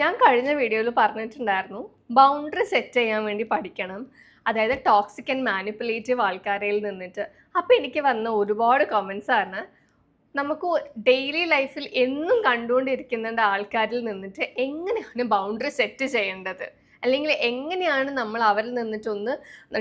ഞാൻ കഴിഞ്ഞ വീഡിയോയിൽ പറഞ്ഞിട്ടുണ്ടായിരുന്നു ബൗണ്ടറി സെറ്റ് ചെയ്യാൻ വേണ്ടി പഠിക്കണം. അതായത് ടോക്സിക് ആൻഡ് മാനിപ്പുലേറ്റീവ് ആൾക്കാരിൽ നിന്നിട്ട്. അപ്പോൾ എനിക്ക് വന്ന ഒരുപാട് കമൻസ് ആണ് നമുക്ക് ഡെയിലി ലൈഫിൽ എന്നും കണ്ടുകൊണ്ടിരിക്കുന്ന ആൾക്കാരിൽ നിന്നിട്ട് എങ്ങനെയാണ് ബൗണ്ടറി സെറ്റ് ചെയ്യേണ്ടത്? അല്ലെങ്കിൽ എങ്ങനെയാണ് നമ്മൾ അവരിൽ നിന്നിട്ടൊന്ന്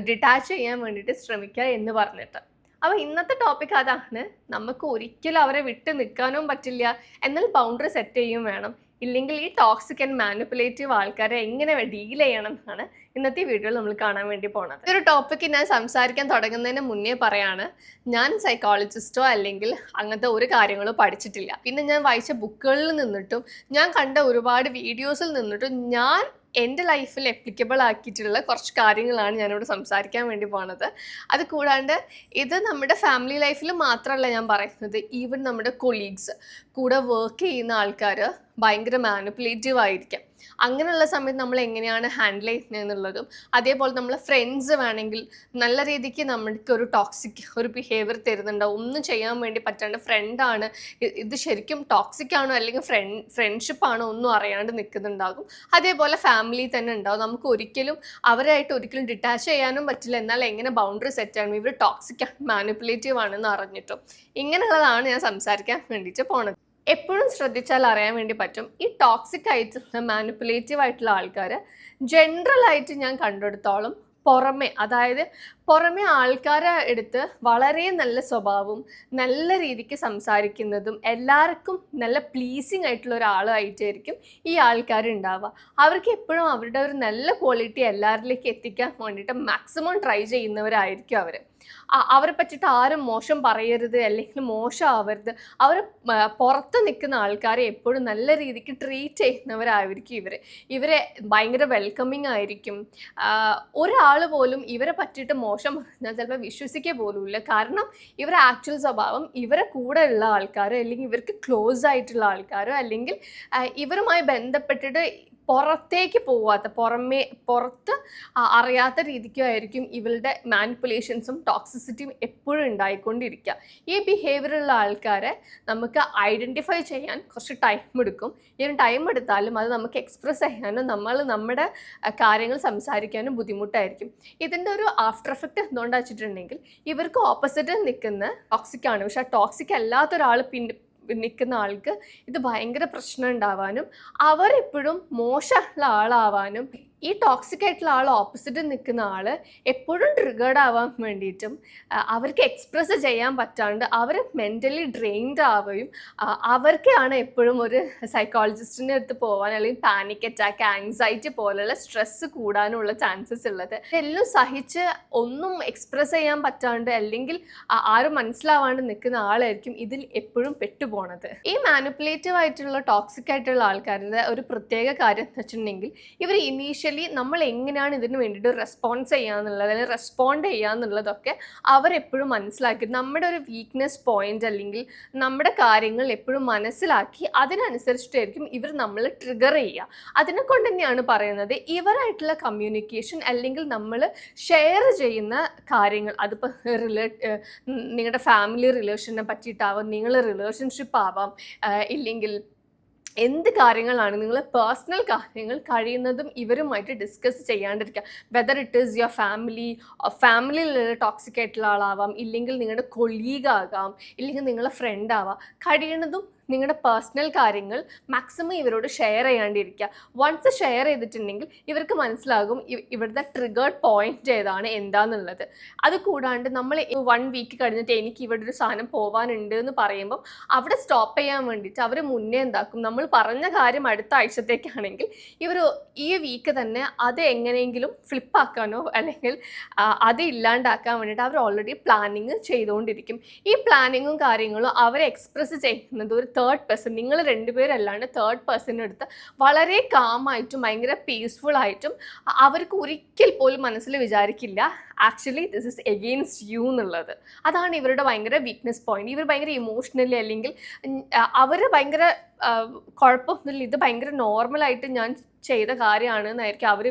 ഡിറ്റാച്ച് ചെയ്യാൻ വേണ്ടിയിട്ട് ശ്രമിക്കുക എന്ന് പറഞ്ഞിട്ട്. അപ്പോൾ ഇന്നത്തെ ടോപ്പിക് അതാണ് നമുക്ക് ഒരിക്കലും അവരെ വിട്ട് നിൽക്കാനും പറ്റില്ല. എന്നാൽ ബൗണ്ടറി സെറ്റ് ചെയ്യും വേണം. ഇല്ലെങ്കിൽ ഈ ടോക്സിക് ആൻഡ് മാനിപ്പുലേറ്റീവ് ആൾക്കാരെ എങ്ങനെ ഡീൽ ചെയ്യണം എന്നാണ് ഇന്നത്തെ വീഡിയോയിൽ നമ്മൾ കാണാൻ വേണ്ടി പോകുന്നത് ഒരു ടോപ്പിക്ക് ഞാൻ സംസാരിക്കാൻ തുടങ്ങുന്നതിന് മുന്നേ പറയാണ് ഞാൻ സൈക്കോളജിസ്റ്റോ അല്ലെങ്കിൽ അങ്ങനത്തെ ഒരു കാര്യങ്ങളോ പഠിച്ചിട്ടില്ല. പിന്നെ ഞാൻ വായിച്ച ബുക്കുകളിൽ നിന്നിട്ടും ഞാൻ കണ്ട ഒരുപാട് വീഡിയോസിൽ നിന്നിട്ടും ഞാൻ എന്റെ ലൈഫിൽ അപ്ലിക്കബിൾ ആക്കിയിട്ടുള്ള കുറച്ച് കാര്യങ്ങളാണ് ഞാനിവിടെ സംസാരിക്കാൻ വേണ്ടി പോണത്. അത് കൂടാണ്ട് ഇത് നമ്മുടെ ഫാമിലി ലൈഫിൽ മാത്രമല്ല ഞാൻ പറയുന്നത്. ഈവൻ നമ്മുടെ കൊളീഗ്സ് കൂടെ വർക്ക് ചെയ്യുന്ന ആൾക്കാർ ഭയങ്കര മാനിപ്പുലേറ്റീവ് ആയിരിക്കാം. അങ്ങനെയുള്ള സമയത്ത് നമ്മൾ എങ്ങനെയാണ് ഹാൻഡിൽ ചെയ്യുന്നത് എന്നുള്ളതും അതേപോലെ നമ്മൾ ഫ്രണ്ട്സ് വേണമെങ്കിൽ നല്ല രീതിക്ക് നമ്മൾക്ക് ഒരു ടോക്സിക് ഒരു ബിഹേവിയർ തരുന്നുണ്ടാവും ഒന്നും ചെയ്യാൻ വേണ്ടി പറ്റാണ്ട് ഫ്രണ്ടാണ് ഇത് ശരിക്കും ടോക്സിക് ആണോ അല്ലെങ്കിൽ ഫ്രണ്ട് ഫ്രണ്ട്ഷിപ്പ് ആണോ ഒന്നും അറിയാണ്ട് നിൽക്കുന്നുണ്ടാകും. അതേപോലെ ഫാമിലി തന്നെ ഉണ്ടാവും. നമുക്ക് ഒരിക്കലും അവരായിട്ട് ഒരിക്കലും ഡിറ്റാച്ച് ചെയ്യാനും പറ്റില്ല. എന്നാൽ എങ്ങനെ ബൗണ്ടറി സെറ്റ് ചെയ്യണം ഇവർ ടോക്സിക് ആണ് മാനിപ്പുലേറ്റീവ് ആണെന്ന് അറിഞ്ഞിട്ടും. ഇങ്ങനെയുള്ളതാണ് ഞാൻ സംസാരിക്കാൻ വേണ്ടിയിട്ട് പോണത്. എപ്പോഴും ശ്രദ്ധിച്ചാൽ അറിയാൻ വേണ്ടി പറ്റും. ഈ ടോക്സിക് ആയിട്ടുള്ള മാനിപ്പുലേറ്റീവ് ആയിട്ടുള്ള ആൾക്കാർ ജനറൽ ആയിട്ട് ഞാൻ കണ്ടെടുത്തോളം പുറമെ അതായത് പുറമെ ആൾക്കാരെ എടുത്ത് വളരെ നല്ല സ്വഭാവവും നല്ല രീതിക്ക് സംസാരിക്കുന്നതും എല്ലാവർക്കും നല്ല പ്ലീസിങ് ആയിട്ടുള്ള ഒരാളായിട്ടായിരിക്കും ഈ ആൾക്കാർ ഉണ്ടാവുക അവർക്ക് എപ്പോഴും അവരുടെ ഒരു നല്ല ക്വാളിറ്റി എല്ലാവരിലേക്ക് എത്തിക്കാൻ വേണ്ടിയിട്ട് മാക്സിമം ട്രൈ ചെയ്യുന്നവരായിരിക്കും അവർ അവരെ പറ്റിയിട്ട് ആരും മോശം പറയരുത് അല്ലെങ്കിൽ മോശമാവരുത്. അവർ പുറത്ത് നിൽക്കുന്ന ആൾക്കാരെ എപ്പോഴും നല്ല രീതിക്ക് ട്രീറ്റ് ചെയ്യുന്നവരായിരിക്കും ഇവർ ഇവരെ ഭയങ്കര വെൽക്കമിങ് ആയിരിക്കും. ഒരാൾ പോലും ഇവരെ പറ്റിയിട്ട് മോശം ഞാൻ ചിലപ്പോൾ വിശ്വസിക്കുക പോലുമില്ല. കാരണം ഇവരുടെ ആക്ച്വൽ സ്വഭാവം ഇവരെ കൂടെ ഉള്ള ആൾക്കാരോ അല്ലെങ്കിൽ ഇവർക്ക് ക്ലോസ് ആയിട്ടുള്ള ആൾക്കാരോ അല്ലെങ്കിൽ ഇവരുമായി ബന്ധപ്പെട്ടിട്ട് പുറത്തേക്ക് പോവാത്ത പുറമേ പുറത്ത് അറിയാത്ത രീതിക്കുമായിരിക്കും ഇവളുടെ മാനിപ്പുലേഷൻസും ടോക്സിസിറ്റിയും എപ്പോഴും ഉണ്ടായിക്കൊണ്ടിരിക്കുക. ഈ ബിഹേവിയറുള്ള ആൾക്കാരെ നമുക്ക് ഐഡന്റിഫൈ ചെയ്യാൻ കുറച്ച് ടൈം എടുക്കും. ഇങ്ങനെ ടൈം എടുത്താലും അത് നമുക്ക് എക്സ്പ്രസ് ചെയ്യാനും നമ്മൾ നമ്മുടെ കാര്യങ്ങൾ സംസാരിക്കാനും ബുദ്ധിമുട്ടായിരിക്കും. ഇതിന്റെ ഒരു ആഫ്റ്റർ എഫക്റ്റ് എന്തുകൊണ്ടാണ് വെച്ചിട്ടുണ്ടെങ്കിൽ ഇവർക്ക് ഓപ്പോസിറ്റ് നിൽക്കുന്ന ടോക്സിക് ആണ്. പക്ഷെ ആ ടോക്സിക് അല്ലാത്ത ഒരാൾ പിന്നെ നിൽക്കുന്ന ആൾക്ക് ഇത് ഭയങ്കര പ്രശ്നം ഉണ്ടാവാനും അവരെപ്പോഴും മോശമുള്ള ആളാവാനും ഈ ടോക്സിക് ആയിട്ടുള്ള ആൾ ഓപ്പോസിറ്റ് നിൽക്കുന്ന ആൾ എപ്പോഴും ട്രിഗേർഡ് ആവാൻ വേണ്ടിയിട്ടും അവർക്ക് എക്സ്പ്രസ് ചെയ്യാൻ പറ്റാണ്ട് അവർ മെന്റലി ഡ്രെയിൻഡ് ആവുകയും അവർക്കാണ് എപ്പോഴും ഒരു സൈക്കോളജിസ്റ്റിന്റെ അടുത്ത് പോകാൻ അല്ലെങ്കിൽ പാനിക് അറ്റാക്ക് ആങ്സൈറ്റി പോലെയുള്ള സ്ട്രെസ്സ് കൂടാനുള്ള ചാൻസസ് ഉള്ളത്. ഇതെല്ലാം സഹിച്ച് ഒന്നും എക്സ്പ്രസ് ചെയ്യാൻ പറ്റാണ്ട് അല്ലെങ്കിൽ ആരും മനസ്സിലാവാണ്ട് നിൽക്കുന്ന ആളായിരിക്കും ഇതിൽ എപ്പോഴും പെട്ടുപോണത്. ഈ മാനിപ്പുലേറ്റീവ് ആയിട്ടുള്ള ടോക്സിക് ആയിട്ടുള്ള ആൾക്കാരുടെ ഒരു പ്രത്യേക കാര്യം എന്ന് വെച്ചിട്ടുണ്ടെങ്കിൽ ഇവർ ഇനീഷ്യൽ ആക്ച്വലി നമ്മൾ എങ്ങനെയാണ് ഇതിന് വേണ്ടിയിട്ട് റെസ്പോൺസ് ചെയ്യാന്നുള്ളത് അല്ലെങ്കിൽ റെസ്പോണ്ട് ചെയ്യാന്നുള്ളതൊക്കെ അവരെപ്പോഴും മനസ്സിലാക്കി. നമ്മുടെ ഒരു വീക്ക്നെസ് പോയിന്റ് അല്ലെങ്കിൽ നമ്മുടെ കാര്യങ്ങൾ എപ്പോഴും മനസ്സിലാക്കി അതിനനുസരിച്ചിട്ടായിരിക്കും ഇവർ നമ്മൾ ട്രിഗർ ചെയ്യുക. അതിനെ കൊണ്ട് തന്നെയാണ് പറയുന്നത് ഇവരായിട്ടുള്ള കമ്മ്യൂണിക്കേഷൻ അല്ലെങ്കിൽ നമ്മൾ ഷെയർ ചെയ്യുന്ന കാര്യങ്ങൾ അതിപ്പോൾ റിലേ നിങ്ങളുടെ ഫാമിലി റിലേഷനെ പറ്റിയിട്ടാവാം നിങ്ങൾ റിലേഷൻഷിപ്പ് ആവാം ഇല്ലെങ്കിൽ എന്ത് കാര്യങ്ങളാണ് നിങ്ങൾ പേഴ്സണൽ കാര്യങ്ങൾ കഴിയുന്നതും ഇവരുമായിട്ട് discuss ചെയ്യാണ്ടിരിക്കുക. Whether it is your family ഫാമിലിയിലുള്ള toxic ആയിട്ടുള്ള ആളാവാം ഇല്ലെങ്കിൽ നിങ്ങളുടെ കൊളീഗ് ആകാം ഇല്ലെങ്കിൽ നിങ്ങളുടെ ഫ്രണ്ട് ആവാം കഴിയുന്നതും നിങ്ങളുടെ പേഴ്സണൽ കാര്യങ്ങൾ മാക്സിമം ഇവരോട് ഷെയർ ചെയ്യാണ്ടിരിക്കുക വൺസ് ഷെയർ ചെയ്തിട്ടുണ്ടെങ്കിൽ ഇവർക്ക് മനസ്സിലാകും ഇവിടുത്തെ ട്രിഗേർഡ് പോയിന്റ് ഏതാണ് എന്താണെന്നുള്ളത് അത് കൂടാണ്ട് നമ്മൾ വൺ വീക്ക് കഴിഞ്ഞിട്ട് എനിക്ക് ഇവിടെ ഒരു സാധനം പോകാനുണ്ട് എന്ന് പറയുമ്പം അവിടെ സ്റ്റോപ്പ് ചെയ്യാൻ വേണ്ടിയിട്ട് അവർ മുന്നേ എന്താക്കും? നമ്മൾ പറഞ്ഞ കാര്യം അടുത്ത ആഴ്ചത്തേക്കാണെങ്കിൽ ഇവർ ഈ വീക്ക് തന്നെ അത് എങ്ങനെയെങ്കിലും ഫ്ലിപ്പാക്കാനോ അല്ലെങ്കിൽ അത് ഇല്ലാണ്ടാക്കാൻ വേണ്ടിയിട്ട് അവർ ഓൾറെഡി പ്ലാനിങ് ചെയ്തുകൊണ്ടിരിക്കും ഈ പ്ലാനിങ്ങും കാര്യങ്ങളും അവരെ എക്സ്പ്രസ് ചെയ്യുന്നത് ഒരു തേർഡ് പേഴ്സൺ നിങ്ങൾ രണ്ടുപേരല്ലാണ്ട് തേർഡ് പേഴ്സൺ അടുത്ത് വളരെ കാമായിട്ടും ഭയങ്കര പീസ്ഫുൾ ആയിട്ടും അവർക്ക് ഒരിക്കൽ പോലും മനസ്സിൽ വിചാരിക്കില്ല. Actually this is against you എന്നുള്ളത്. അതാണ് ഇവരുടെ ഭയങ്കര വീക്ക്നെസ് പോയിന്റ് ഇവർ ഭയങ്കര ഇമോഷണലി അല്ലെങ്കിൽ അവർ ഭയങ്കര കുഴപ്പമൊന്നുമില്ല. ഇത് ഭയങ്കര നോർമലായിട്ട് ഞാൻ ചെയ്ത കാര്യമാണ് എന്നായിരിക്കും അവർ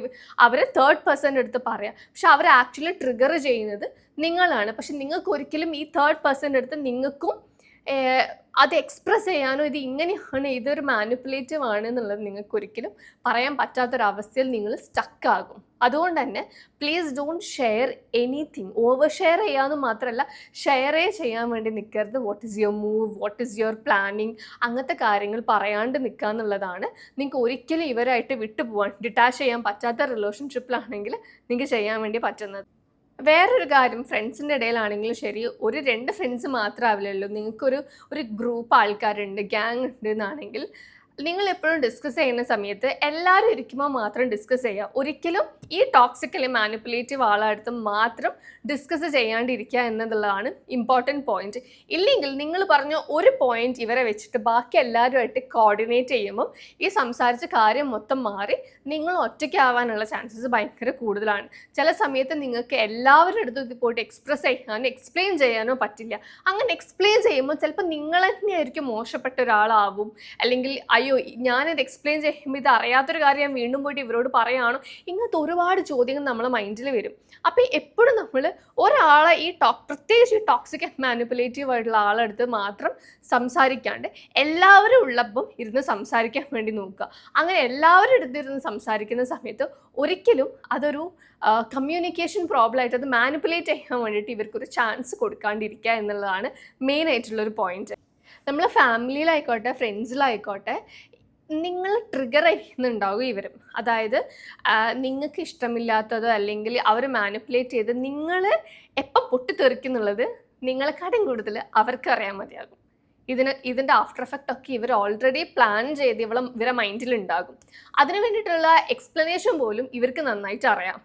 അവർ തേർഡ് പേഴ്സന്റെ അടുത്ത് പറയാം. പക്ഷെ അവർ ആക്ച്വലി ട്രിഗർ ചെയ്യുന്നത് നിങ്ങളാണ്. പക്ഷെ നിങ്ങൾക്ക് ഒരിക്കലും ഈ തേർഡ് പേഴ്സന്റെ അടുത്ത് നിങ്ങൾക്കും അത് എക്സ്പ്രസ് ചെയ്യാനോ ഇത് ഇങ്ങനെയാണ് ഇതൊരു മാനിപ്പുലേറ്റീവ് ആണ് എന്നുള്ളത് നിങ്ങൾക്ക് ഒരിക്കലും പറയാൻ പറ്റാത്തൊരവസ്ഥയിൽ നിങ്ങൾ സ്റ്റക്കാകും അതുകൊണ്ട് തന്നെ please don't share anything over share ചെയ്യാമെന്ന് മാത്രമല്ല ഷെയറേ ചെയ്യാൻ വേണ്ടി നിൽക്കരുത് what is your move what is your planning അങ്ങനത്തെ കാര്യങ്ങൾ പറയാണ്ട് നിൽക്കുക എന്നുള്ളതാണ് നിങ്ങൾക്ക് ഒരിക്കലും ഇവരായിട്ട് വിട്ടുപോകാൻ ഡിറ്റാച്ച് ചെയ്യാൻ പറ്റാത്ത റിലേഷൻഷിപ്പിലാണെങ്കിൽ നിങ്ങൾക്ക് ചെയ്യാൻ വേണ്ടി പറ്റുന്നത്. വേറൊരു കാര്യം ഫ്രണ്ട്സിന്റെ ഇടയിലാണെങ്കിലും ശരി ഒരു രണ്ട് ഫ്രണ്ട്സ് മാത്രമാവില്ലല്ലോ നിങ്ങൾക്കൊരു ഒരു ഗ്രൂപ്പ് ആൾക്കാരുണ്ട് ഗ്യാങ് ഉണ്ട് എന്നാണെങ്കിൽ നിങ്ങൾ എപ്പോഴും ഡിസ്കസ് ചെയ്യുന്ന സമയത്ത് എല്ലാവരും ഇരിക്കുമ്പോൾ മാത്രം ഡിസ്കസ് ചെയ്യുക ഒരിക്കലും ഈ ടോക്സിക്കലി മാനിപ്പുലേറ്റീവ് ആളടുത്ത് മാത്രം ഡിസ്കസ് ചെയ്യാണ്ടിരിക്കുക എന്നുള്ളതാണ് ഇമ്പോർട്ടന്റ് പോയിന്റ് ഇല്ലെങ്കിൽ നിങ്ങൾ പറഞ്ഞ ഒരു പോയിന്റ് ഇവരെ വെച്ചിട്ട് ബാക്കി എല്ലാവരുമായിട്ട് കോർഡിനേറ്റ് ചെയ്യുമ്പോൾ ഈ സംസാരിച്ച കാര്യം മൊത്തം മാറി നിങ്ങൾ ഒറ്റയ്ക്കാവാനുള്ള ചാൻസസ് ഭയങ്കര കൂടുതലാണ്. ചില സമയത്ത് നിങ്ങൾക്ക് എല്ലാവരുടെ അടുത്തും ഇത് പോയിട്ട് എക്സ്പ്രസ് ചെയ്യാനോ എക്സ്പ്ലെയിൻ ചെയ്യാനോ പറ്റില്ല. അങ്ങനെ എക്സ്പ്ലെയിൻ ചെയ്യുമ്പോൾ ചിലപ്പോൾ നിങ്ങൾ തന്നെയായിരിക്കും മോശപ്പെട്ട ഒരാളാവും. അല്ലെങ്കിൽ അയ്യോ ഞാനിത് എക്സ്പ്ലെയിൻ ചെയ്യുമ്പോൾ ഇത് അറിയാത്തൊരു കാര്യം ഞാൻ വീണ്ടും പോയിട്ട് ഇവരോട് പറയുകയാണോ ഇങ്ങനത്തെ ഒരുപാട് ചോദ്യങ്ങൾ നമ്മളെ മൈൻഡിൽ വരും. അപ്പോൾ എപ്പോഴും നമ്മൾ ഒരാളെ ഈ ടോക് പ്രത്യേകിച്ച് ഈ ടോക്സിക് മാനിപ്പുലേറ്റീവ് ആയിട്ടുള്ള ആളെടുത്ത് മാത്രം സംസാരിക്കാണ്ട് എല്ലാവരും ഉള്ളപ്പം ഇരുന്ന് സംസാരിക്കാൻ വേണ്ടി നോക്കുക. അങ്ങനെ എല്ലാവരും എടുത്തിരുന്ന് സംസാരിക്കുന്ന സമയത്ത് ഒരിക്കലും അതൊരു കമ്മ്യൂണിക്കേഷൻ പ്രോബ്ലം ആയിട്ട് അത് മാനിപ്പുലേറ്റ് ചെയ്യാൻ വേണ്ടിയിട്ട് ഇവർക്കൊരു ചാൻസ് കൊടുക്കാണ്ടിരിക്കുക എന്നുള്ളതാണ് മെയിൻ ആയിട്ടുള്ളൊരു പോയിന്റ് നമ്മൾ ഫാമിലിയിലായിക്കോട്ടെ ഫ്രണ്ട്സിലായിക്കോട്ടെ നിങ്ങൾ ട്രിഗർ ചെയ്യുന്നുണ്ടാവും ഇവരും. അതായത് നിങ്ങൾക്ക് ഇഷ്ടമില്ലാത്തതോ അല്ലെങ്കിൽ അവർ മാനിപ്പുലേറ്റ് ചെയ്ത് നിങ്ങൾ എപ്പം പൊട്ടിത്തെറിക്കുന്നുള്ളത് നിങ്ങളെക്കാട്ടും കൂടുതൽ അവർക്ക് അറിയാൻ മതിയാകും. ഇതിന് ഇതിന്റെ ആഫ്റ്റർ എഫക്റ്റ് ഒക്കെ ഇവർ ഓൾറെഡി പ്ലാൻ ചെയ്ത് ഇവളെ ഇവരെ മൈൻഡിൽ ഉണ്ടാകും. അതിന് വേണ്ടിയിട്ടുള്ള എക്സ്പ്ലനേഷൻ പോലും ഇവർക്ക് നന്നായിട്ട് അറിയാം.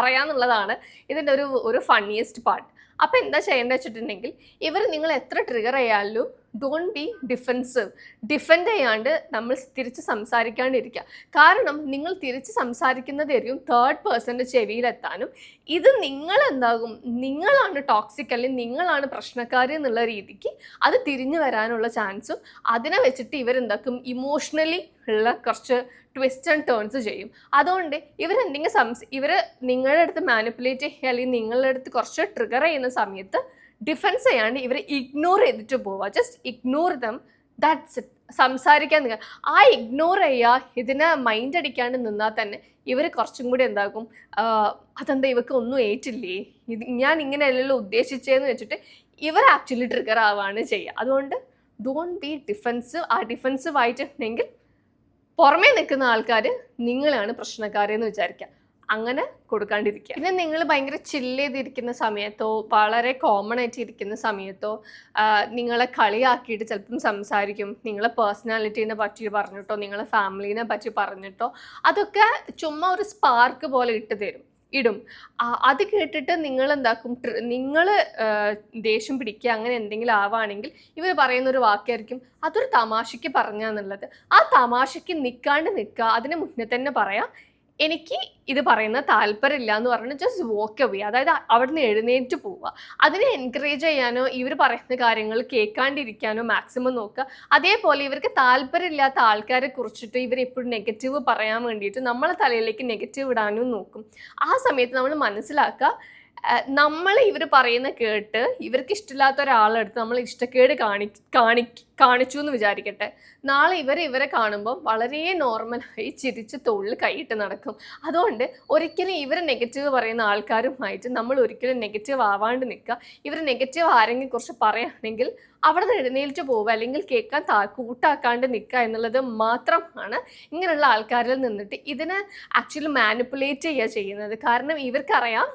അറിയാമെന്നുള്ളതാണ് ഇതിന്റെ ഒരു ഒരു ഫണ്ണിയസ്റ്റ് പാർട്ട് അപ്പോൾ എന്താ ചെയ്യേണ്ടത് വെച്ചിട്ടുണ്ടെങ്കിൽ ഇവർ നിങ്ങൾ എത്ര ട്രിഗർ ചെയ്യാലും ഡോണ്ട് ബി ഡിഫെൻസീവ് ഡിഫെൻഡ് ചെയ്യാണ്ട് നമ്മൾ തിരിച്ച് സംസാരിക്കാണ്ടിരിക്കുക. കാരണം നിങ്ങൾ തിരിച്ച് സംസാരിക്കുന്നതായിരിക്കും തേർഡ് പേഴ്സന്റെ ചെവിയിലെത്താനും ഇത് നിങ്ങൾ എന്താകും നിങ്ങളാണ് ടോക്സിക് അല്ലെങ്കിൽ നിങ്ങളാണ് പ്രശ്നക്കാരി എന്നുള്ള രീതിക്ക് അത് തിരിഞ്ഞു വരാനുള്ള ചാൻസും അതിനെ വെച്ചിട്ട് ഇവരെന്താക്കും? ഇമോഷണലി ഉള്ള കുറച്ച് ട്വിസ്റ്റ് ആൻഡ് ടേൺസ് ചെയ്യും. അതുകൊണ്ട് ഇവരെന്തെങ്കിലും സംസ് ഇവർ നിങ്ങളുടെ അടുത്ത് മാനിപ്പുലേറ്റ് ചെയ്യുക അല്ലെങ്കിൽ നിങ്ങളുടെ അടുത്ത് കുറച്ച് ട്രിഗർ ചെയ്യുന്ന സമയത്ത് ഡിഫെൻസ് ചെയ്യാണ്ട് ഇവരെ ഇഗ്നോർ ചെയ്തിട്ട് പോവുക just ignore them that's it സംസാരിക്കാൻ നിങ്ങൾ ആ ഇഗ്നോർ ചെയ്യുക ഇതിനെ മൈൻഡ് അടിക്കാണ്ട് നിന്നാൽ തന്നെ ഇവർ കുറച്ചും കൂടി എന്താകും? അതെന്താ ഇവർക്ക് ഒന്നും ഏറ്റില്ലേ? ഇത് ഞാൻ ഇങ്ങനെയല്ലല്ലോ ഉദ്ദേശിച്ചതെന്ന് വെച്ചിട്ട് ഇവർ ആക്ച്വലി ട്രിഗർ ആവുകയാണ് ചെയ്യുക അതുകൊണ്ട് ഡോണ്ട് ബി ഡിഫെൻസീവ് ആ ഡിഫെൻസീവ് ആയിട്ടുണ്ടെങ്കിൽ പുറമേ നിൽക്കുന്ന ആൾക്കാർ നിങ്ങളാണ് പ്രശ്നക്കാരെന്ന് വിചാരിക്കുക അങ്ങനെ കൊടുക്കാണ്ടിരിക്കുക. പിന്നെ നിങ്ങൾ ഭയങ്കര ചില്ല് ചെയ്തിരിക്കുന്ന സമയത്തോ വളരെ കോമൺ ആയിട്ട് ഇരിക്കുന്ന സമയത്തോ നിങ്ങളെ കളിയാക്കിയിട്ട് ചിലപ്പം സംസാരിക്കും. നിങ്ങളെ പേഴ്സണാലിറ്റീനെ പറ്റി പറഞ്ഞിട്ടോ നിങ്ങളെ ഫാമിലീനെ പറ്റി പറഞ്ഞിട്ടോ അതൊക്കെ ചുമ്മാ ഒരു സ്പാർക്ക് പോലെ ഇട്ട് തരും ഇടും. അത് കേട്ടിട്ട് നിങ്ങൾ എന്താക്കും നിങ്ങൾ ദേഷ്യം പിടിക്കുക അങ്ങനെ എന്തെങ്കിലും ആവാണെങ്കിൽ ഇവർ പറയുന്ന ഒരു വാക്കായിരിക്കും. അതൊരു തമാശയ്ക്ക് പറഞ്ഞാന്നുള്ളത്. ആ തമാശയ്ക്ക് നിൽക്കാണ്ട് നിൽക്കുക അതിന് മുന്നേ തന്നെ പറയാം. എനിക്ക് ഇത് പറയുന്ന താല്പര്യമില്ല എന്ന് പറഞ്ഞ് ജസ്റ്റ് വോക്ക് അവേ അതായത് അവിടുന്ന് എഴുന്നേറ്റ് പോവുക. അതിനെ എൻകറേജ് ചെയ്യാനോ ഇവർ പറയുന്ന കാര്യങ്ങൾ കേൾക്കാണ്ടിരിക്കാനോ മാക്സിമം നോക്കുക. അതേപോലെ ഇവർക്ക് താല്പര്യമില്ലാത്ത ആൾക്കാരെ കുറിച്ചിട്ട് ഇവർ എപ്പോഴും നെഗറ്റീവ് പറയാൻ വേണ്ടിയിട്ട് നമ്മളെ തലയിലേക്ക് നെഗറ്റീവ് ഇടാനും നോക്കും. ആ സമയത്ത് നമ്മൾ മനസ്സിലാക്കുക നമ്മൾ ഇവർ പറയുന്ന കേട്ട് ഇവർക്ക് ഇഷ്ടമില്ലാത്ത ഒരാളെടുത്ത് നമ്മൾ ഇഷ്ടക്കേട് കാണി കാണി കാണിച്ചു എന്ന് വിചാരിക്കട്ടെ. നാളെ ഇവർ ഇവരെ കാണുമ്പോൾ വളരെ നോർമലായി ചിരിച്ച് തൊഴിൽ കൈയിട്ട് നടക്കും. അതുകൊണ്ട് ഒരിക്കലും ഇവർ നെഗറ്റീവ് പറയുന്ന ആൾക്കാരുമായിട്ട് നമ്മൾ ഒരിക്കലും നെഗറ്റീവ് ആവാണ്ട് നിൽക്കുക. ഇവർ നെഗറ്റീവ് ആരെങ്കിലും കുറിച്ച് പറയുകയാണെങ്കിൽ അവിടെ നിന്ന് എഴുന്നേൽച്ച് പോവുക അല്ലെങ്കിൽ കേൾക്കാൻ താ കൂട്ടാക്കാണ്ട് നിൽക്കുക എന്നുള്ളത് മാത്രമാണ് ഇങ്ങനെയുള്ള ആൾക്കാരിൽ നിന്നിട്ട് ഇതിനെ ആക്ച്വലി മാനിപ്പുലേറ്റ് ചെയ്യുക ചെയ്യുന്നത്. കാരണം ഇവർക്കറിയാം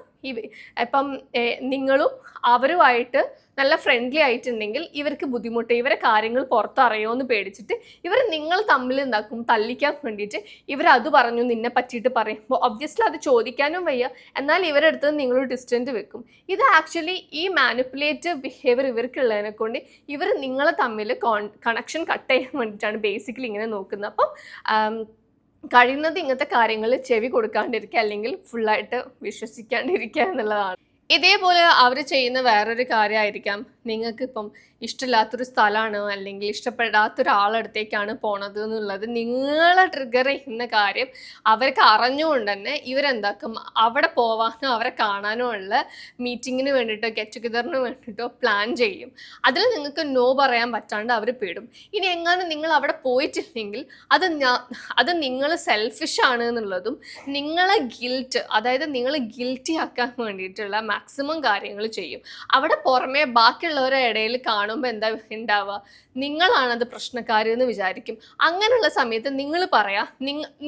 ഇപ്പം ഏഹ്, നിങ്ങളും അവരുമായിട്ട് നല്ല ഫ്രണ്ട്ലി ആയിട്ടുണ്ടെങ്കിൽ ഇവർക്ക് ബുദ്ധിമുട്ട് ഇവരെ കാര്യങ്ങൾ പുറത്തറിയുമെന്ന് പേടിച്ചിട്ട് ഇവർ നിങ്ങൾ തമ്മിൽ എന്താക്കും തല്ലിക്കാൻ വേണ്ടിയിട്ട് ഇവർ അത് പറഞ്ഞു നിന്നെ പറ്റിയിട്ട് പറയുമ്പോൾ ഒബ്വിയസ്ലി അത് ചോദിക്കാനും വയ്യ. എന്നാൽ ഇവരുടെ അടുത്ത് നിങ്ങൾ ഡിസ്റ്റന്റ് വെക്കും. ഇത് ആക്ച്വലി ഈ മാനിപ്പുലേറ്റീവ് ബിഹേവിയർ ഇവർക്കുള്ളതിനെ കൊണ്ട് ഇവർ നിങ്ങളെ തമ്മിൽ കോൺ കണക്ഷൻ കട്ട് ചെയ്യാൻ വേണ്ടിയിട്ടാണ് ബേസിക്കലി ഇങ്ങനെ നോക്കുന്നത്. അപ്പം കഴിയുന്നത് ഇങ്ങനത്തെ കാര്യങ്ങൾ ചെവി കൊടുക്കാണ്ടിരിക്കുക അല്ലെങ്കിൽ ഫുള്ളായിട്ട് വിശ്വസിക്കാണ്ടിരിക്കുക എന്നുള്ളതാണ്. ഇതേപോലെ അവർ ചെയ്യുന്ന വേറൊരു കാര്യമായിരിക്കാം. നിങ്ങൾക്ക് ഇപ്പം ഇഷ്ടമില്ലാത്തൊരു സ്ഥലമാണ് അല്ലെങ്കിൽ ഇഷ്ടപ്പെടാത്തൊരാളടുത്തേക്കാണ് പോണത് എന്നുള്ളത് നിങ്ങളെ ട്രിഗർ ചെയ്യുന്ന കാര്യം അവർക്ക് അറിഞ്ഞുകൊണ്ട് തന്നെ ഇവരെന്താക്കും? അവിടെ പോവാനോ അവരെ കാണാനോ ഉള്ള മീറ്റിങ്ങിന് വേണ്ടിയിട്ടോ ഗെറ്റ് ടുഗദറിന് വേണ്ടിയിട്ടോ പ്ലാൻ ചെയ്യും. അതിൽ നിങ്ങൾക്ക് നോ പറയാൻ പറ്റാണ്ട് അവർ പെടും. ഇനി എങ്ങാനും നിങ്ങൾ അവിടെ പോയിട്ടില്ലെങ്കിൽ അത് അത് നിങ്ങൾ സെൽഫിഷ് ആണ് എന്നുള്ളതും നിങ്ങളെ ഗിൽറ്റ് അതായത് നിങ്ങൾ ഗിൽറ്റി ആക്കാൻ വേണ്ടിയിട്ടുള്ള മാക്സിമം കാര്യങ്ങൾ ചെയ്യും. അവിടെ പുറമെ ബാക്കിയുള്ളവരുടെ ഇടയിൽ കാണുമ്പോൾ എന്താ ഉണ്ടാവുക നിങ്ങളാണത് പ്രശ്നക്കാർ എന്ന് വിചാരിക്കും. അങ്ങനെയുള്ള സമയത്ത് നിങ്ങൾ പറയാ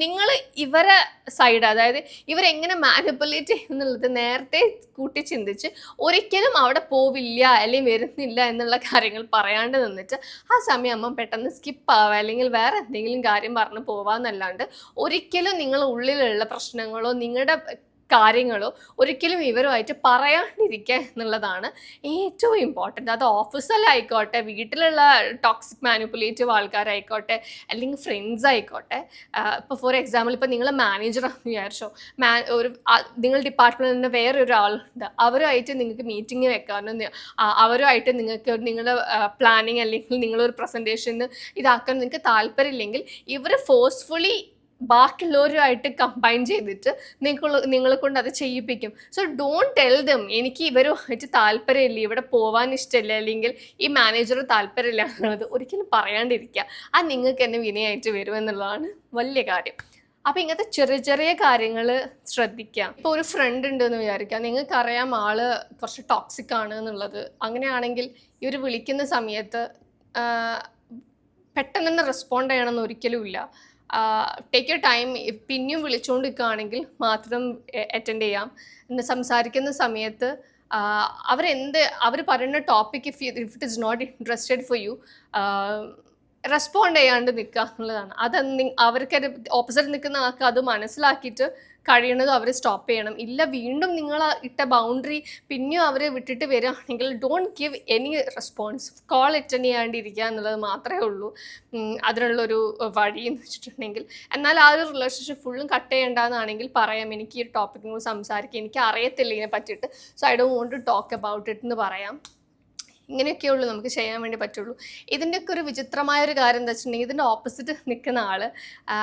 നിങ്ങൾ ഇവരെ സൈഡ് അതായത് ഇവരെങ്ങനെ മാനിപ്പുലേറ്റ് ചെയ്യുന്നുള്ളത് നേരത്തെ കൂട്ടി ചിന്തിച്ച് ഒരിക്കലും അവിടെ പോവില്ല അല്ലെങ്കിൽ വരുന്നില്ല എന്നുള്ള കാര്യങ്ങൾ പറയാണ്ട് നിന്നിട്ട് ആ സമയം അമ്മ പെട്ടെന്ന് സ്കിപ്പ് ആവുക അല്ലെങ്കിൽ വേറെ എന്തെങ്കിലും കാര്യം പറഞ്ഞ് പോവാന്നല്ലാണ്ട് ഒരിക്കലും നിങ്ങൾ ഉള്ളിലുള്ള പ്രശ്നങ്ങളോ നിങ്ങളുടെ കാര്യങ്ങളോ ഒരിക്കലും ഇവരുമായിട്ട് പറയാണ്ടിരിക്കുക എന്നുള്ളതാണ് ഏറ്റവും ഇമ്പോർട്ടന്റ് അത് ഓഫീസിലായിക്കോട്ടെ വീട്ടിലുള്ള ടോക്സിക് മാനിപ്പുലേറ്റീവ് ആൾക്കാരായിക്കോട്ടെ അല്ലെങ്കിൽ ഫ്രണ്ട്സ് ആയിക്കോട്ടെ. ഇപ്പോൾ ഫോർ എക്സാമ്പിൾ ഇപ്പോൾ നിങ്ങൾ മാനേജറാണെന്ന് വിചാരിച്ചോ മാ ഒരു നിങ്ങൾ നിങ്ങൾ നിന്ന് വേറെ ഒരാളുണ്ട് അവരുമായിട്ട് നിങ്ങൾക്ക് മീറ്റിംഗ് വെക്കാനോ അവരുമായിട്ട് നിങ്ങൾക്ക് നിങ്ങളുടെ പ്ലാനിങ് അല്ലെങ്കിൽ നിങ്ങളൊരു പ്രസന്റേഷന് ഇതാക്കാൻ നിങ്ങൾക്ക് താല്പര്യമില്ലെങ്കിൽ ഇവർ ഫോഴ്സ്ഫുള്ളി ബാക്കിയുള്ളവരുമായിട്ട് കമ്പൈൻ ചെയ്തിട്ട് നിങ്ങൾ നിങ്ങളെ കൊണ്ട് അത് ചെയ്യിപ്പിക്കും. സോ ഡോണ്ട് ടെൽ ദം എനിക്ക് ഇവരുമായിട്ട് താല്പര്യമില്ല. ഇവിടെ പോവാൻ ഇഷ്ടമില്ല. അല്ലെങ്കിൽ ഈ മാനേജർ താല്പര്യമില്ല എന്നുള്ളത് ഒരിക്കലും പറയാണ്ടിരിക്കുക. ആ നിങ്ങൾക്ക് എന്നെ വിനയായിട്ട് വരുമെന്നുള്ളതാണ് വലിയ കാര്യം. അപ്പം ഇങ്ങനത്തെ ചെറിയ ചെറിയ കാര്യങ്ങൾ ശ്രദ്ധിക്കാം ഇപ്പോൾ ഒരു ഫ്രണ്ട് ഉണ്ട് എന്ന് വിചാരിക്കാം നിങ്ങൾക്കറിയാം ആൾ കുറച്ച് ടോക്സിക് ആണ് എന്നുള്ളത്. അങ്ങനെയാണെങ്കിൽ ഇവർ വിളിക്കുന്ന സമയത്ത് പെട്ടെന്ന് തന്നെ റെസ്പോണ്ട് ചെയ്യണമെന്ന് ഒരിക്കലും ഇല്ല. ടേക്ക് യു ടൈം പിന്നെയും വിളിച്ചുകൊണ്ട് നിൽക്കുകയാണെങ്കിൽ മാത്രം അറ്റൻഡ് ചെയ്യാം. എന്ന് സംസാരിക്കുന്ന സമയത്ത് അവരെന്ത് അവർ പറയുന്ന topic if if it is not interested for you respond ചെയ്യാണ്ട് നിൽക്കുക എന്നുള്ളതാണ്. അത് അവർക്ക് ഓപ്പോസിറ്റ് നിൽക്കുന്ന ആൾക്ക് അത് മനസ്സിലാക്കിയിട്ട് കഴിയണതും അവരെ സ്റ്റോപ്പ് ചെയ്യണം. ഇല്ല വീണ്ടും നിങ്ങൾ ഇട്ട ബൗണ്ടറി പിന്നെയും അവരെ വിട്ടിട്ട് വരികയാണെങ്കിൽ don't give any response call attend ചെയ്യാണ്ടിരിക്കുക എന്നുള്ളത് മാത്രമേ ഉള്ളൂ. അതിനുള്ളൊരു വഴി എന്ന് വെച്ചിട്ടുണ്ടെങ്കിൽ. എന്നാൽ ആ ഒരു റിലേഷൻഷിപ്പ് ഫുള്ളും കട്ട് ചെയ്യേണ്ടതെന്നാണെങ്കിൽ പറയാം എനിക്ക് ഈ ടോപ്പിക്കിനോട് സംസാരിക്കുക എനിക്ക് അറിയത്തില്ല ഇതിനെ പറ്റിയിട്ട്. So I don't want to talk about it എന്ന് പറയാം. ഇങ്ങനെയൊക്കെ ഉള്ളൂ നമുക്ക് ചെയ്യാൻ വേണ്ടി പറ്റുള്ളൂ. ഇതിന്റെയൊക്കെ ഒരു വിചിത്രമായ ഒരു കാര്യം എന്താ വെച്ചിട്ടുണ്ടെങ്കിൽ ഇതിന്റെ ഓപ്പോസിറ്റ് നിൽക്കുന്ന ആൾ ആ,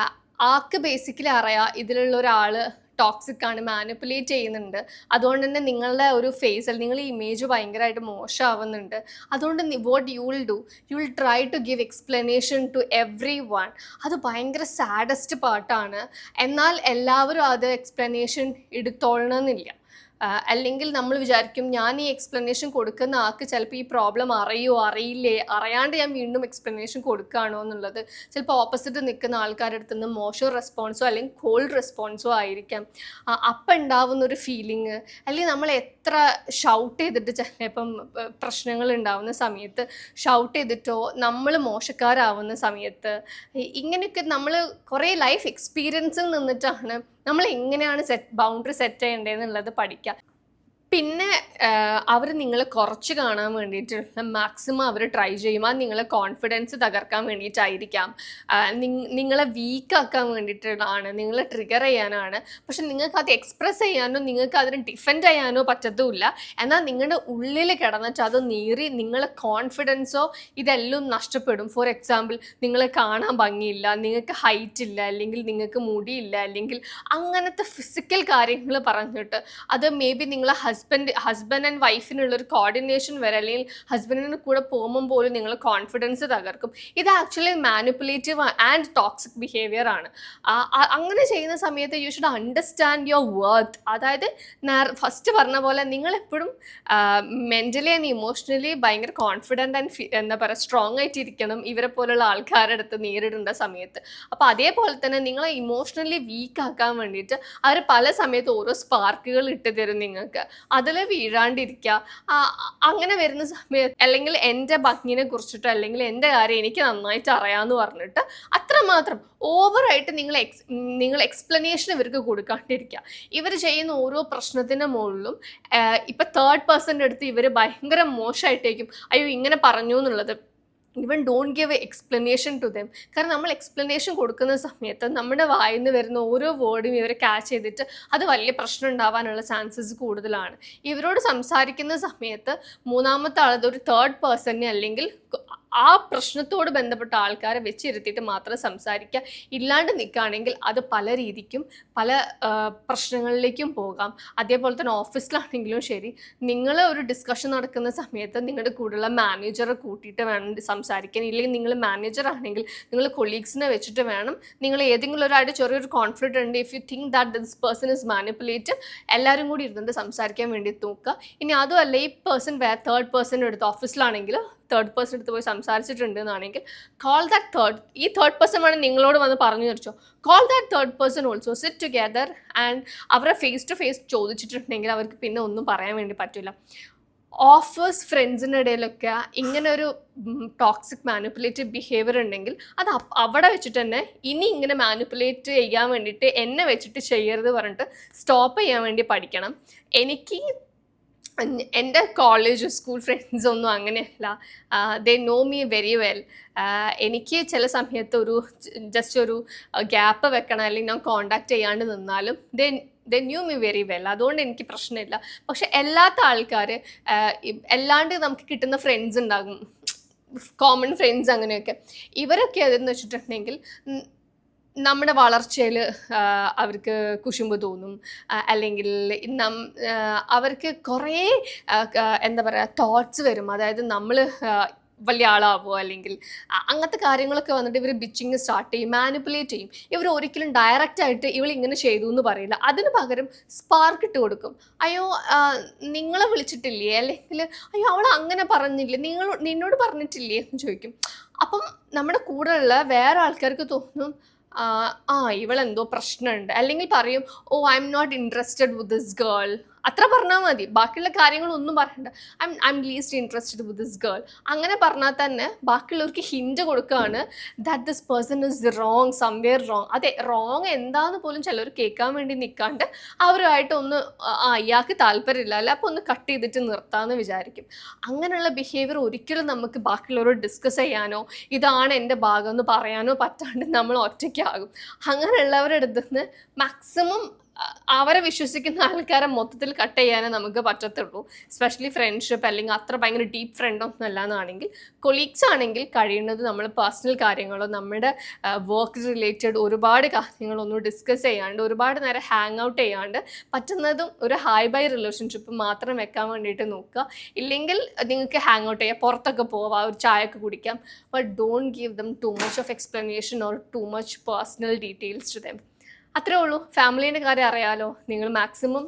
ആൾക്ക് ബേസിക്കലി അറിയാം ഇതിലുള്ള ഒരാൾ ടോക്സിക് ആണ് മാനിപ്പുലേറ്റ് ചെയ്യുന്നുണ്ട്. അതുകൊണ്ട് തന്നെ നിങ്ങളുടെ ഒരു ഫേസിൽ നിങ്ങളുടെ ഇമേജ് ഭയങ്കരമായിട്ട് മോശമാവുന്നുണ്ട് അതുകൊണ്ട് what you will do you will try to give explanation to everyone അത് ഭയങ്കര സാഡസ്റ്റ് പാർട്ടാണ് എന്നാൽ എല്ലാവരും അത് എക്സ്പ്ലനേഷൻ എടുത്തോളണമെന്നില്ല അല്ലെങ്കിൽ നമ്മൾ വിചാരിക്കും ഞാൻ ഈ എക്സ്പ്ലനേഷൻ കൊടുക്കുന്ന ആൾക്ക് ചിലപ്പോൾ ഈ പ്രോബ്ലം അറിയോ അറിയില്ലേ? അറിയാണ്ട് ഞാൻ വീണ്ടും എക്സ്പ്ലനേഷൻ കൊടുക്കുകയാണോ എന്നുള്ളത് ചിലപ്പോൾ ഓപ്പോസിറ്റ് നിൽക്കുന്ന ആൾക്കാരുടെ അടുത്ത് നിന്ന് മോശം റെസ്പോൺസോ അല്ലെങ്കിൽ കോൾഡ് റെസ്പോൺസോ ആയിരിക്കാം. അപ്പം ഉണ്ടാവുന്ന ഒരു ഫീലിങ് അല്ലെങ്കിൽ നമ്മൾ എത്ര ഷൗട്ട് ചെയ്തിട്ട് ചിലപ്പം പ്രശ്നങ്ങൾ ഉണ്ടാവുന്ന സമയത്ത് ഷൗട്ട് ചെയ്തിട്ടോ നമ്മൾ മോശക്കാരാവുന്ന സമയത്ത് ഇങ്ങനെയൊക്കെ നമ്മൾ കുറേ ലൈഫ് എക്സ്പീരിയൻസിൽ നിന്നിട്ടാണ് നമ്മൾ എങ്ങനെയാണ് സെറ്റ് ബൗണ്ടറി സെറ്റ് ചെയ്യേണ്ടതെന്നുള്ളത് പഠിക്കുക പിന്നെ അവർ നിങ്ങളെ കുറച്ച് കാണാൻ വേണ്ടിയിട്ട് മാക്സിമം അവർ ട്രൈ ചെയ്യും. നിങ്ങളെ കോൺഫിഡൻസ് തകർക്കാൻ വേണ്ടിയിട്ടായിരിക്കാം. നിങ്ങളെ വീക്കാക്കാൻ വേണ്ടിയിട്ടുള്ളതാണ്. നിങ്ങളെ ട്രിഗർ ചെയ്യാനാണ്. പക്ഷെ നിങ്ങൾക്ക് അത് എക്സ്പ്രസ് ചെയ്യാനോ നിങ്ങൾക്ക് അതിന് ഡിഫെൻഡ് ചെയ്യാനോ പറ്റത്തുമില്ല. എന്നാൽ നിങ്ങളുടെ ഉള്ളിൽ കിടന്നിട്ട് അത് നീറി നിങ്ങളെ കോൺഫിഡൻസോ ഇതെല്ലാം നഷ്ടപ്പെടും. ഫോർ എക്സാമ്പിൾ നിങ്ങളെ കാണാൻ ഭംഗിയില്ല നിങ്ങൾക്ക് ഹൈറ്റ് ഇല്ല അല്ലെങ്കിൽ നിങ്ങൾക്ക് മുടിയില്ല അല്ലെങ്കിൽ അങ്ങനത്തെ ഫിസിക്കൽ കാര്യങ്ങൾ പറഞ്ഞിട്ട് അത് മേ ബി നിങ്ങളെ ഹസ്ബൻഡ് ഹസ്ബൻഡ് ഹസ്ബൻഡ് ആൻഡ് വൈഫിനുള്ള ഒരു കോർഡിനേഷൻ വരെ അല്ലെങ്കിൽ ഹസ്ബൻഡിന് കൂടെ പോകുമ്പോൾ പോലും നിങ്ങൾ കോൺഫിഡൻസ് തകർക്കും. ഇത് actually manipulative and toxic behaviour ആണ്. അങ്ങനെ ചെയ്യുന്ന സമയത്ത് you should understand your worth അതായത് ഫസ്റ്റ് പറഞ്ഞ പോലെ നിങ്ങൾ എപ്പോഴും മെന്റലി ആൻഡ് ഇമോഷണലി ഭയങ്കര കോൺഫിഡന്റ് ആൻഡ് എന്താ പറയുക സ്ട്രോങ് ആയിട്ടിരിക്കണം ഇവരെ പോലുള്ള ആൾക്കാരുടെ അടുത്ത് നേരിടേണ്ട സമയത്ത്. അപ്പോൾ അതേപോലെ തന്നെ നിങ്ങളെ ഇമോഷണലി വീക്ക് ആക്കാൻ വേണ്ടിയിട്ട് അവർ പല സമയത്ത് ഓരോ സ്പാർക്കുകൾ ഇട്ട് തരും നിങ്ങൾക്ക്. അതിൽ വീഴാണ്ടിരിക്കുക അങ്ങനെ വരുന്ന സമയത്ത് അല്ലെങ്കിൽ എന്റെ ഭംഗിനെ കുറിച്ചിട്ടോ അല്ലെങ്കിൽ എന്റെ കാര്യം എനിക്ക് നന്നായിട്ട് അറിയാമെന്ന് പറഞ്ഞിട്ട് അത്രമാത്രം ഓവറായിട്ട് നിങ്ങൾ എക്സ് നിങ്ങൾ എക്സ്പ്ലനേഷൻ ഇവർക്ക് കൊടുക്കാണ്ടിരിക്കുക ഇവർ ചെയ്യുന്ന ഓരോ പ്രശ്നത്തിന്റെ മുകളിലും ഇപ്പം തേർഡ് പേഴ്സന്റെ അടുത്ത് ഇവർ ഭയങ്കര മോശമായിട്ടേക്കും അയ്യോ ഇങ്ങനെ പറഞ്ഞു എന്നുള്ളത് even don't give explanation to them കാരണം നമ്മൾ എക്സ്പ്ലനേഷൻ കൊടുക്കുന്ന സമയത്ത് നമ്മുടെ വായിൽ നിന്ന് വരുന്ന ഓരോ വേർഡും ഇവരെ ക്യാച്ച് ചെയ്തിട്ട് അത് വലിയ പ്രശ്നം ഉണ്ടാവാനുള്ള ചാൻസസ് കൂടുതലാണ്. ഇവരോട് സംസാരിക്കുന്ന സമയത്ത് മൂന്നാമത്തെ ആളത് ഒരു തേർഡ് പേഴ്സണെ അല്ലെങ്കിൽ ആ പ്രശ്നത്തോട് ബന്ധപ്പെട്ട ആൾക്കാരെ വെച്ചിരുത്തിയിട്ട് മാത്രം സംസാരിക്കുക ഇല്ലാണ്ട് നിൽക്കുകയാണെങ്കിൽ അത് പല രീതിക്കും പല പ്രശ്നങ്ങളിലേക്കും പോകാം. അതേപോലെ തന്നെ ഓഫീസിലാണെങ്കിലും ശരി നിങ്ങൾ ഒരു ഡിസ്കഷൻ നടക്കുന്ന സമയത്ത് നിങ്ങളുടെ കൂടെയുള്ള മാനേജറെ കൂട്ടിയിട്ട് വേണം സംസാരിക്കാൻ. ഇല്ലെങ്കിൽ നിങ്ങൾ മാനേജർ ആണെങ്കിൽ നിങ്ങൾ കൊളീഗ്സിനെ വെച്ചിട്ട് വേണം നിങ്ങൾ ഏതെങ്കിലും ഒരാളുടെ ചെറിയൊരു കോൺഫിഡന്റ് ഉണ്ട്. If you think that this person is manipulate എല്ലാവരും കൂടി ഇരുന്നിട്ട് സംസാരിക്കാൻ വേണ്ടി നോക്കുക ഇനി അതുമല്ല ഈ പേഴ്സൺ വേ തേർഡ് പേഴ്സൺ എടുത്ത് ഓഫീസിലാണെങ്കിൽ തേർഡ് പേഴ്സൺ എടുത്ത് പോയി സംസാരിച്ചിട്ടുണ്ട് എന്നാണെങ്കിൽ കോൾ ദാറ്റ് തേർഡ് ഈ തേർഡ് പേഴ്സൺ വേണം നിങ്ങളോട് വന്ന് പറഞ്ഞു തരിച്ചോ. Call that third person also sit together and അവരെ ഫേസ് ടു ഫേസ് ചോദിച്ചിട്ടുണ്ടെങ്കിൽ അവർക്ക് പിന്നെ ഒന്നും പറയാൻ വേണ്ടി പറ്റില്ല ഓഫേഴ്സ് ഫ്രണ്ട്സിന്റെ ഇടയിലൊക്കെ ഇങ്ങനെ ഒരു ടോക്സിക് മാനിപ്പുലേറ്റീവ് ബിഹേവിയർ ഉണ്ടെങ്കിൽ അത് അവിടെ വെച്ചിട്ട് തന്നെ ഇനി ഇങ്ങനെ മാനിപ്പുലേറ്റ് ചെയ്യാൻ വേണ്ടിയിട്ട് എന്നെ വെച്ചിട്ട് ചെയ്യരുത് പറഞ്ഞിട്ട് സ്റ്റോപ്പ് ചെയ്യാൻ വേണ്ടി പഠിക്കണം. എനിക്ക് എന്റെ കോളേജ് സ്കൂൾ ഫ്രണ്ട്സ് ഒന്നും അങ്ങനെയല്ല. They know me very well എനിക്ക് ചില സമയത്ത് ഒരു ജസ്റ്റ് ഒരു ഗ്യാപ്പ് വെക്കണം അല്ലെങ്കിൽ ഞാൻ കോണ്ടാക്ട് ചെയ്യാണ്ട് നിന്നാലും they the knew me very well അതുകൊണ്ട് എനിക്ക് പ്രശ്നമില്ല. പക്ഷെ എല്ലാത്ത ആൾക്കാർ അല്ലാണ്ട് നമുക്ക് കിട്ടുന്ന ഫ്രണ്ട്സ് ഉണ്ടാകും. കോമൺ ഫ്രണ്ട്സ് അങ്ങനെയൊക്കെ. ഇവരൊക്കെ അതെന്ന് വെച്ചിട്ടുണ്ടെങ്കിൽ നമ്മുടെ വളർച്ചയിൽ അവർക്ക് കുശുമ്പ് തോന്നും. അല്ലെങ്കിൽ നം അവർക്ക് കുറേ എന്താ പറയുക തോട്ട്സ് വരും. അതായത് നമ്മൾ വലിയ ആളാവോ? അല്ലെങ്കിൽ അങ്ങനത്തെ കാര്യങ്ങളൊക്കെ വന്നിട്ട് ഇവർ ബിച്ചിങ് സ്റ്റാർട്ട് ചെയ്യും മാനിപ്പുലേറ്റ് ചെയ്യും. ഇവർ ഒരിക്കലും ഡയറക്റ്റ് ആയിട്ട് ഇവൾ ഇങ്ങനെ ചെയ്തു എന്ന് പറയില്ല. അതിന് പകരം സ്പാർക്ക് ഇട്ട് കൊടുക്കും. അയ്യോ നിങ്ങളെ വിളിച്ചിട്ടില്ലേ? അല്ലെങ്കിൽ അയ്യോ അവൾ അങ്ങനെ പറഞ്ഞില്ലേ? നിങ്ങൾ നിന്നോട് പറഞ്ഞിട്ടില്ലേ? എന്ന് ചോദിക്കും. അപ്പം നമ്മുടെ കൂടെയുള്ള വേറെ ആൾക്കാർക്ക് തോന്നും ആ, ഇവളെന്തോ പ്രശ്നമുണ്ട്. അല്ലെങ്കിൽ പറയും ഓ I am not interested with this girl അത്ര പറഞ്ഞാൽ മതി. ബാക്കിയുള്ള കാര്യങ്ങളൊന്നും പറയണ്ട. I I am least interested with this girl അങ്ങനെ പറഞ്ഞാൽ തന്നെ ബാക്കിയുള്ളവർക്ക് ഹിൻഡ് കൊടുക്കുകയാണ് that this person is wrong somewhere wrong അതെ റോങ് എന്താന്ന് പോലും ചിലർ കേൾക്കാൻ വേണ്ടി നിൽക്കാണ്ട് അവരുമായിട്ട് ഒന്ന് ആ, ആ ഇയാൾക്ക് താല്പര്യമില്ല. അല്ല അപ്പോൾ ഒന്ന് കട്ട് ചെയ്തിട്ട് നിർത്താമെന്ന് വിചാരിക്കും. അങ്ങനെയുള്ള ബിഹേവിയർ ഒരിക്കലും നമുക്ക് ബാക്കിയുള്ളവരോട് ഡിസ്കസ് ചെയ്യാനോ ഇതാണ് എന്റെ ഭാഗം എന്ന് പറയാനോ പറ്റാണ്ട് നമ്മൾ ഒറ്റയ്ക്കാകും. അങ്ങനെയുള്ളവരുടെ അടുത്ത് നിന്ന് മാക്സിമം അവരെ വിശ്വസിക്കുന്ന ആൾക്കാരെ മൊത്തത്തിൽ കട്ട് ചെയ്യാനേ നമുക്ക് പറ്റത്തുള്ളൂ. സ്പെഷ്യലി ഫ്രണ്ട്ഷിപ്പ് അല്ലെങ്കിൽ അത്ര ഭയങ്കര ഡീപ്പ് ഫ്രണ്ടൊന്നും അല്ലാന്നാണെങ്കിൽ കൊളീഗ്സ് ആണെങ്കിൽ കഴിയുന്നത് നമ്മൾ പേഴ്സണൽ കാര്യങ്ങളോ നമ്മുടെ വർക്ക് റിലേറ്റഡ് ഒരുപാട് കാര്യങ്ങളൊന്നും ഡിസ്കസ് ചെയ്യാണ്ട് ഒരുപാട് നേരം ഹാങ് ഔട്ട് ചെയ്യാണ്ട് പറ്റുന്നതും ഒരു ഹൈ ബൈ റിലേഷൻഷിപ്പ് മാത്രം വെക്കാൻ വേണ്ടിയിട്ട് നോക്കുക. ഇല്ലെങ്കിൽ നിങ്ങൾക്ക് ഹാങ് ഔട്ട് ചെയ്യാം പുറത്തൊക്കെ പോവാം ഒരു ചായയൊക്കെ കുടിക്കാം but don't give them too much of explanation or too much personal details to them അത്രേ ഉള്ളൂ. ഫാമിലീന്റെ കാര്യം അറിയാലോ. നിങ്ങൾ maximum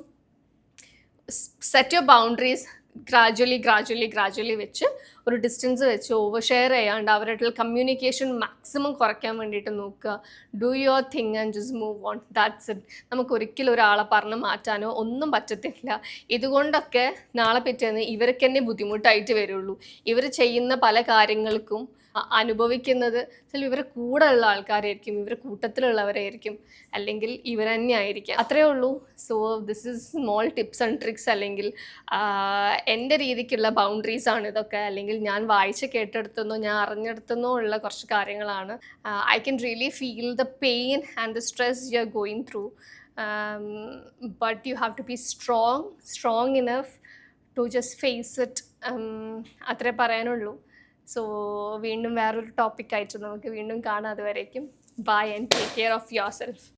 set your boundaries gradually gradually gradually വെച്ച് ഒരു ഡിസ്റ്റൻസ് വെച്ച് ഓവർ ഷെയർ ചെയ്യാണ്ട് അവരായിട്ടുള്ള കമ്മ്യൂണിക്കേഷൻ മാക്സിമം കുറയ്ക്കാൻ വേണ്ടിയിട്ട് നോക്കുക. Do your thing and just move on that's it നമുക്ക് ഒരിക്കലും ഒരാളെ പറഞ്ഞ് മാറ്റാനോ ഒന്നും പറ്റത്തില്ല. ഇതുകൊണ്ടൊക്കെ നാളെ പിറ്റേന്ന് ഇവർക്ക് തന്നെ ബുദ്ധിമുട്ടായിട്ട് വരുള്ളൂ. ഇവർ ചെയ്യുന്ന പല കാര്യങ്ങൾക്കും അനുഭവിക്കുന്നത്. ചില ഇവരെ കൂടെ ഉള്ള ആൾക്കാരായിരിക്കും ഇവരെ കൂട്ടത്തിലുള്ളവരായിരിക്കും അല്ലെങ്കിൽ ഇവർ തന്നെ ആയിരിക്കും അത്രേ ഉള്ളൂ. So this is small tips and tricks അല്ലെങ്കിൽ എന്റെ രീതിക്കുള്ള ബൗണ്ടറീസ് ആണ് ഇതൊക്കെ. അല്ലെങ്കിൽ ഞാൻ വായിച്ച് കേട്ടെടുത്തുന്നോ ഞാൻ അറിഞ്ഞെടുത്തുന്നോ ഉള്ള കുറച്ച് കാര്യങ്ങളാണ്. I can really feel the pain and the stress you are going through but you have to be strong strong enough to just face it അത്രേ പറയാനുള്ളൂ. സോ വീണ്ടും വേറൊരു ടോപ്പിക്കായിട്ട് നമുക്ക് വീണ്ടും കാണാം. അതുവരേക്കും bye and take care of yourself